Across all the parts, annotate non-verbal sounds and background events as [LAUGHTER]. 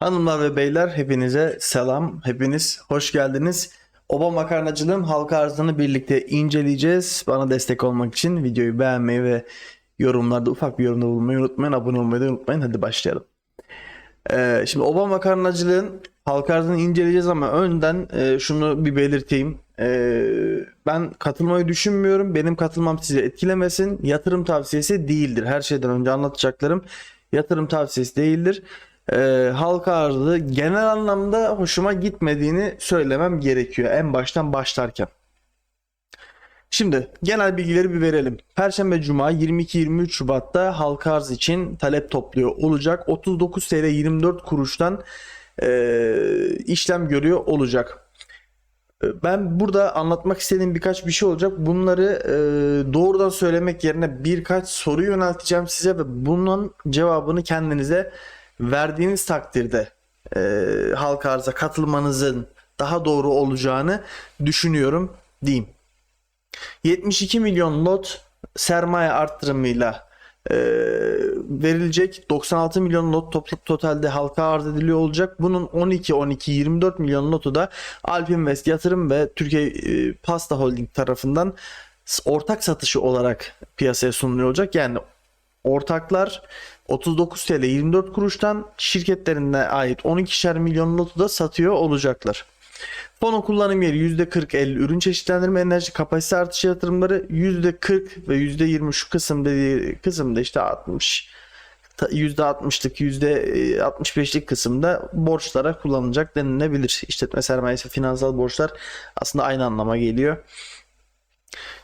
Hanımlar ve beyler hepinize selam. Hepiniz hoş geldiniz. Oba Makarnacılığın halka arzını birlikte inceleyeceğiz. Bana destek olmak için videoyu beğenmeyi ve yorumlarda ufak bir yorumda bulunmayı unutmayın. Abone olmayı da unutmayın. Hadi başlayalım. Ee, şimdi Oba Makarnacılığın halka arzını inceleyeceğiz ama önden e, şunu bir belirteyim. Ee, ben katılmayı düşünmüyorum. Benim katılmam sizi etkilemesin. Yatırım tavsiyesi değildir. Her şeyden önce anlatacaklarım yatırım tavsiyesi değildir. Ee, halka arzı genel anlamda hoşuma gitmediğini söylemem gerekiyor en baştan başlarken. Şimdi genel bilgileri bir verelim. Perşembe Cuma 22-23 Şubat'ta halka arz için talep topluyor olacak. 39 TL 24 kuruştan e, işlem görüyor olacak. E, Ben burada anlatmak istediğim birkaç bir şey olacak. Bunları e, doğrudan söylemek yerine birkaç soru yönelteceğim size ve bunun cevabını kendinize verdiğiniz takdirde e, halka arza katılmanızın daha doğru olacağını düşünüyorum diyeyim. 72 milyon lot sermaye arttırımıyla e, verilecek 96 milyon lot toplu totalde halka arz ediliyor olacak. Bunun 12 12 24 milyon lotu da Alpinvest Yatırım ve Türkiye e, Pasta Holding tarafından ortak satışı olarak piyasaya sunuluyor olacak. Yani ortaklar 39 TL 24 kuruştan şirketlerine ait 12'şer milyon lotu da satıyor olacaklar. Fonu kullanım yeri %40-50 ürün çeşitlendirme enerji kapasite artışı yatırımları %40 ve %20 şu kısım dediği kısımda işte 60 ta- %60'lık %65'lik kısımda borçlara kullanılacak denilebilir. İşletme sermayesi finansal borçlar aslında aynı anlama geliyor.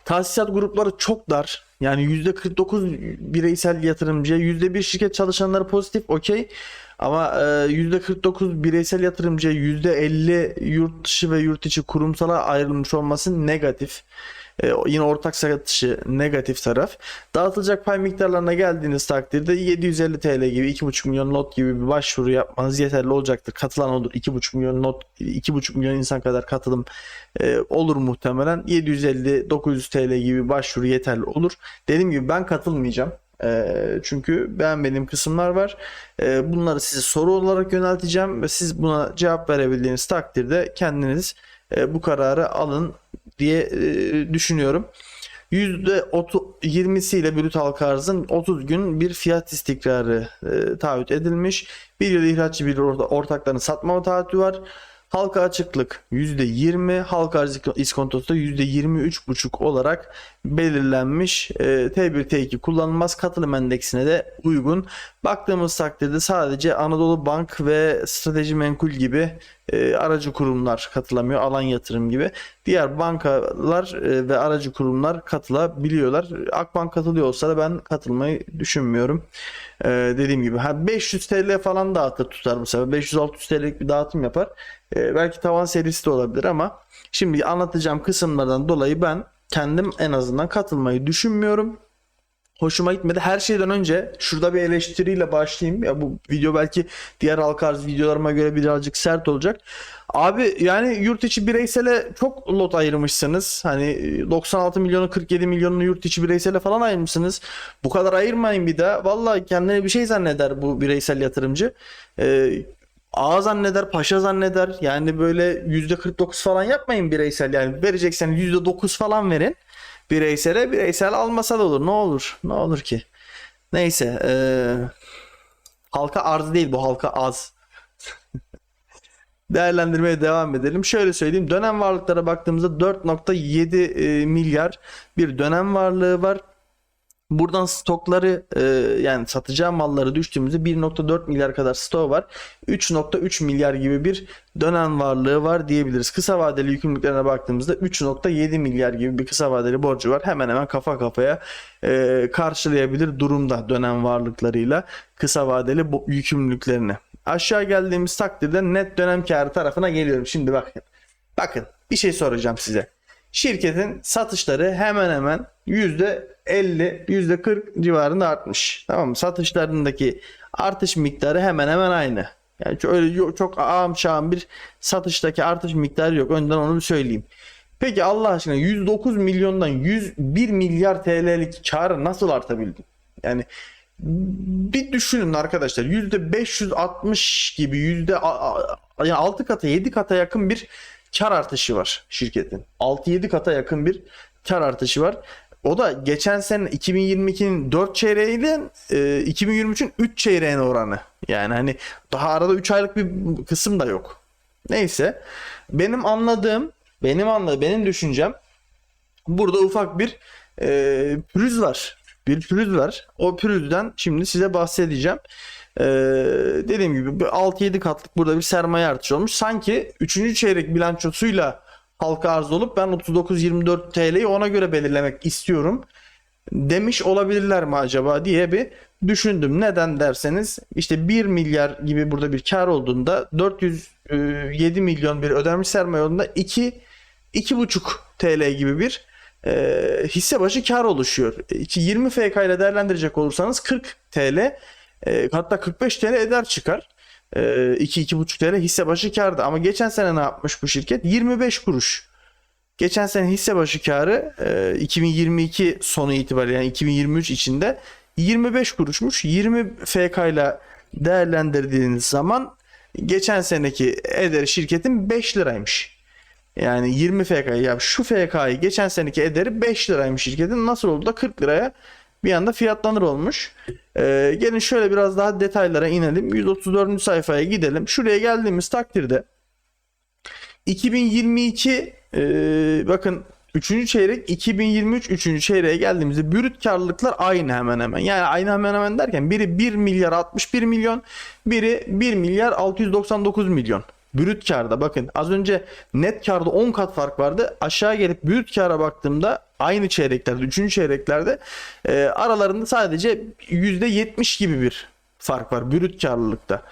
Tahsisat grupları çok dar. Yani %49 bireysel yatırımcıya, %1 şirket çalışanları pozitif okey. Ama e, %49 bireysel yatırımcıya, %50 yurt dışı ve yurt içi kurumsala ayrılmış olması negatif. E, yine ortak satışı negatif taraf. Dağıtılacak pay miktarlarına geldiğiniz takdirde 750 TL gibi 2,5 milyon lot gibi bir başvuru yapmanız yeterli olacaktır. Katılan olur 2,5 milyon lot 2,5 milyon insan kadar katılım e, olur muhtemelen. 750-900 TL gibi başvuru yeterli olur. Dediğim gibi ben katılmayacağım. E, çünkü beğenmediğim kısımlar var. E, bunları size soru olarak yönelteceğim ve siz buna cevap verebildiğiniz takdirde kendiniz e, bu kararı alın diye e, düşünüyorum. %20'siyle brüt halka arzın 30 gün bir fiyat istikrarı e, taahhüt edilmiş. Bir yıl ihraççı bir orta- ortakların satma taahhütü var. Halka açıklık %20, halka arz iskontosu da %23,5 olarak belirlenmiş. E, T1 T2 kullanılmaz katılım endeksine de uygun. Baktığımız takdirde sadece Anadolu Bank ve Strateji Menkul gibi e, aracı kurumlar katılamıyor. Alan yatırım gibi. Diğer bankalar e, ve aracı kurumlar katılabiliyorlar. Akbank katılıyor olsa da ben katılmayı düşünmüyorum. E, dediğim gibi ha 500 TL falan dağıtır tutar bu sefer. 500-600 TL'lik bir dağıtım yapar. E, belki tavan serisi de olabilir ama şimdi anlatacağım kısımlardan dolayı ben kendim en azından katılmayı düşünmüyorum hoşuma gitmedi. Her şeyden önce şurada bir eleştiriyle başlayayım. Ya bu video belki diğer halka arz videolarıma göre birazcık sert olacak. Abi yani yurt içi bireysele çok lot ayırmışsınız. Hani 96 milyonu 47 milyonunu yurt içi bireysele falan ayırmışsınız. Bu kadar ayırmayın bir daha. Vallahi kendine bir şey zanneder bu bireysel yatırımcı. Ee, A zanneder, paşa zanneder. Yani böyle %49 falan yapmayın bireysel. Yani verecekseniz %9 falan verin bireysele bireysel almasa da olur. Ne olur? Ne olur ki? Neyse. eee, halka arz değil bu halka az. [LAUGHS] Değerlendirmeye devam edelim. Şöyle söyleyeyim. Dönem varlıklara baktığımızda 4.7 e, milyar bir dönem varlığı var. Buradan stokları e, yani satacağı malları düştüğümüzde 1.4 milyar kadar stoğu var. 3.3 milyar gibi bir dönem varlığı var diyebiliriz. Kısa vadeli yükümlülüklerine baktığımızda 3.7 milyar gibi bir kısa vadeli borcu var. Hemen hemen kafa kafaya e, karşılayabilir durumda dönem varlıklarıyla kısa vadeli yükümlülüklerini. Aşağı geldiğimiz takdirde net dönem karı tarafına geliyorum. Şimdi bakın. Bakın bir şey soracağım size. Şirketin satışları hemen hemen %50, %40 civarında artmış. Tamam mı? Satışlarındaki artış miktarı hemen hemen aynı. Yani öyle çok ağam şağım bir satıştaki artış miktarı yok. Önden onu bir söyleyeyim. Peki Allah aşkına 109 milyondan 101 milyar TL'lik karı nasıl artabildi? Yani bir düşünün arkadaşlar %560 gibi yüzde yani 6 kata 7 kata yakın bir kar artışı var şirketin. 6-7 kata yakın bir kar artışı var. O da geçen sene 2022'nin 4 çeyreğiyle e, 2023'ün 3 çeyreğine oranı. Yani hani daha arada 3 aylık bir kısım da yok. Neyse. Benim anladığım, benim anladığım, benim düşüncem burada ufak bir e, pürüz var. Bir pürüz var. O pürüzden şimdi size bahsedeceğim. E, dediğim gibi bir 6-7 katlık burada bir sermaye artışı olmuş. Sanki 3. çeyrek bilançosuyla halka arz olup ben 39-24 TL'yi ona göre belirlemek istiyorum demiş olabilirler mi acaba diye bir düşündüm. Neden derseniz işte 1 milyar gibi burada bir kar olduğunda 407 milyon bir ödenmiş sermaye olduğunda 2 2,5 TL gibi bir e, hisse başı kar oluşuyor. E, 20 FK ile değerlendirecek olursanız 40 TL e, hatta 45 TL eder çıkar. E, 2-2,5 TL hisse başı kardı. Ama geçen sene ne yapmış bu şirket? 25 kuruş. Geçen sene hisse başı karı e, 2022 sonu itibariyle yani 2023 içinde 25 kuruşmuş. 20 FK ile değerlendirdiğiniz zaman geçen seneki ederi şirketin 5 liraymış. Yani 20 FK ya şu FK'yı geçen seneki ederi 5 liraymış şirketin nasıl oldu da 40 liraya bir anda fiyatlanır olmuş. Ee, gelin şöyle biraz daha detaylara inelim. 134. sayfaya gidelim. Şuraya geldiğimiz takdirde 2022 e, bakın 3. çeyrek 2023 3. çeyreğe geldiğimizde brüt karlılıklar aynı hemen hemen. Yani aynı hemen hemen derken biri 1 milyar 61 milyon, biri 1 milyar 699 milyon. Brüt karda bakın az önce net karda 10 kat fark vardı. Aşağı gelip brüt kara baktığımda aynı çeyreklerde 3. çeyreklerde e, aralarında sadece %70 gibi bir fark var brüt karlılıkta.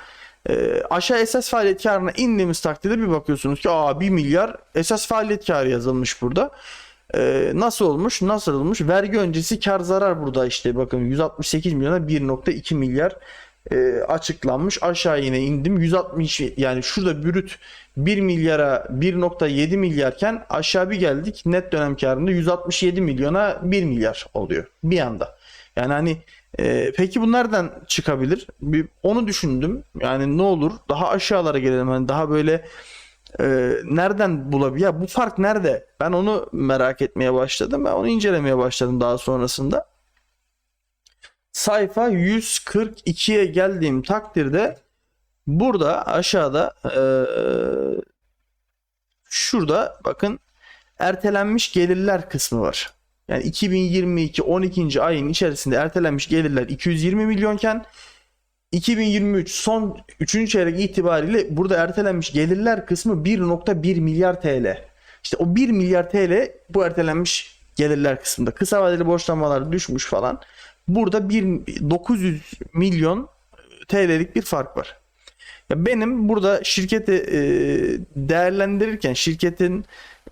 E, aşağı esas faaliyet karına indiğimiz takdirde bir bakıyorsunuz ki aa 1 milyar esas faaliyet karı yazılmış burada. E, nasıl olmuş? Nasıl olmuş? Vergi öncesi kar zarar burada işte bakın 168 milyona 1.2 milyar e, açıklanmış. Aşağı yine indim. 160 yani şurada brüt 1 milyara 1.7 milyarken aşağı bir geldik. Net dönem karında 167 milyona 1 milyar oluyor bir anda. Yani hani e, peki bu nereden çıkabilir? Bir, onu düşündüm. Yani ne olur daha aşağılara gelelim. Hani daha böyle e, nereden bulabilir? Ya bu fark nerede? Ben onu merak etmeye başladım. Ben onu incelemeye başladım daha sonrasında. Sayfa 142'ye geldiğim takdirde burada aşağıda e, şurada bakın ertelenmiş gelirler kısmı var. Yani 2022 12. ayın içerisinde ertelenmiş gelirler 220 milyonken 2023 son 3. çeyrek itibariyle burada ertelenmiş gelirler kısmı 1.1 milyar TL. İşte o 1 milyar TL bu ertelenmiş gelirler kısmında. Kısa vadeli borçlanmalar düşmüş falan. Burada bir 900 milyon TL'lik bir fark var. Ya benim burada şirketi e, değerlendirirken şirketin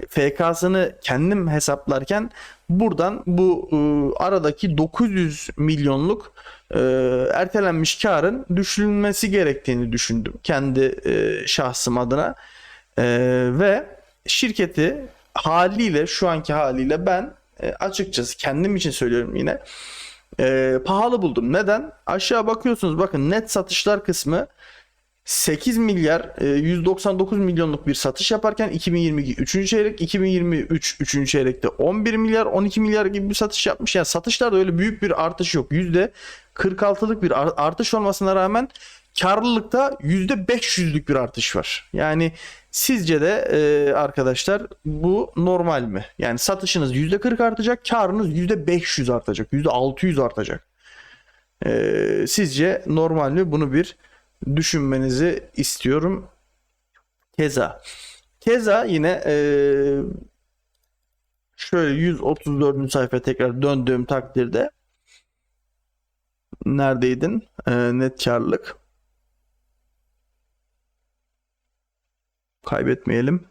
FK'sını kendim hesaplarken buradan bu e, aradaki 900 milyonluk e, ertelenmiş karın düşürülmesi gerektiğini düşündüm kendi e, şahsım adına E, ve şirketi haliyle şu anki haliyle ben e, açıkçası kendim için söylüyorum yine e, pahalı buldum. Neden? Aşağı bakıyorsunuz bakın net satışlar kısmı 8 milyar e, 199 milyonluk bir satış yaparken 2022 3. çeyrek 2023 3. çeyrekte 11 milyar 12 milyar gibi bir satış yapmış. Yani satışlarda öyle büyük bir artış yok. %46'lık bir ar- artış olmasına rağmen karlılıkta %500'lük bir artış var. Yani sizce de e, arkadaşlar bu normal mi? Yani satışınız %40 artacak, karınız %500 artacak, %600 artacak. E, sizce normal mi? Bunu bir düşünmenizi istiyorum. Keza. Keza yine e, şöyle 134. sayfaya tekrar döndüğüm takdirde neredeydin? E, net karlılık. Kaybetmeyelim.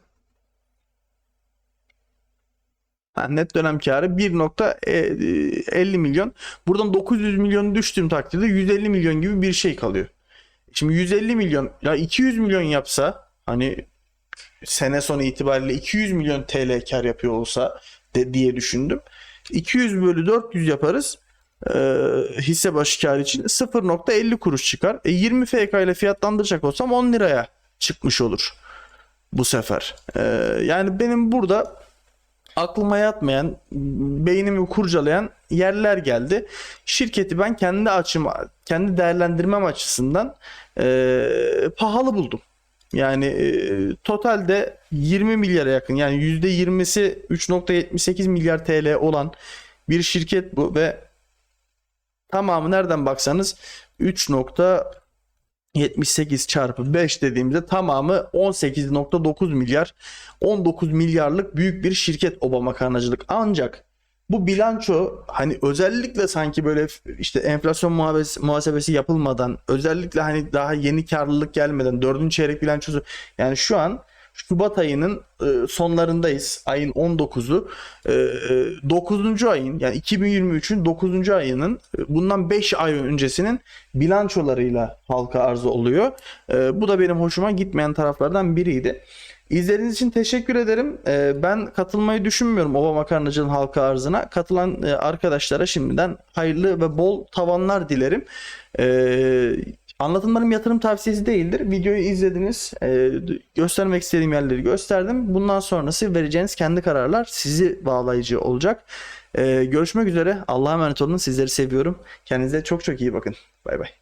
Ha, net dönem karı 1.50 milyon. Buradan 900 milyon düştüğüm takdirde 150 milyon gibi bir şey kalıyor. Şimdi 150 milyon ya 200 milyon yapsa hani sene sonu itibariyle 200 milyon TL kar yapıyor olsa de, diye düşündüm. 200 bölü 400 yaparız. e, hisse başı kar için 0.50 kuruş çıkar. E, 20 FK ile fiyatlandıracak olsam 10 liraya çıkmış olur bu sefer. E, yani benim burada aklıma yatmayan, beynimi kurcalayan yerler geldi. Şirketi ben kendi açıma, kendi değerlendirmem açısından e, pahalı buldum. Yani e, totalde 20 milyara yakın yani %20'si 3.78 milyar TL olan bir şirket bu ve tamamı nereden baksanız 3.78 çarpı 5 dediğimizde tamamı 18.9 milyar 19 milyarlık büyük bir şirket Obama makarnacılık ancak bu bilanço hani özellikle sanki böyle işte enflasyon muhasebesi, muhasebesi yapılmadan özellikle hani daha yeni karlılık gelmeden dördüncü çeyrek bilançosu yani şu an Şubat ayının e, sonlarındayız. Ayın 19'u. E, 9. ayın yani 2023'ün 9. ayının e, bundan 5 ay öncesinin bilançolarıyla halka arz oluyor. E, bu da benim hoşuma gitmeyen taraflardan biriydi. İzlediğiniz için teşekkür ederim. E, ben katılmayı düşünmüyorum Ova Makarnacı'nın halka arzına. Katılan e, arkadaşlara şimdiden hayırlı ve bol tavanlar dilerim. E, Anlatımlarım yatırım tavsiyesi değildir. Videoyu izlediniz. Ee, göstermek istediğim yerleri gösterdim. Bundan sonrası vereceğiniz kendi kararlar sizi bağlayıcı olacak. Ee, görüşmek üzere. Allah'a emanet olun. Sizleri seviyorum. Kendinize çok çok iyi bakın. Bay bay.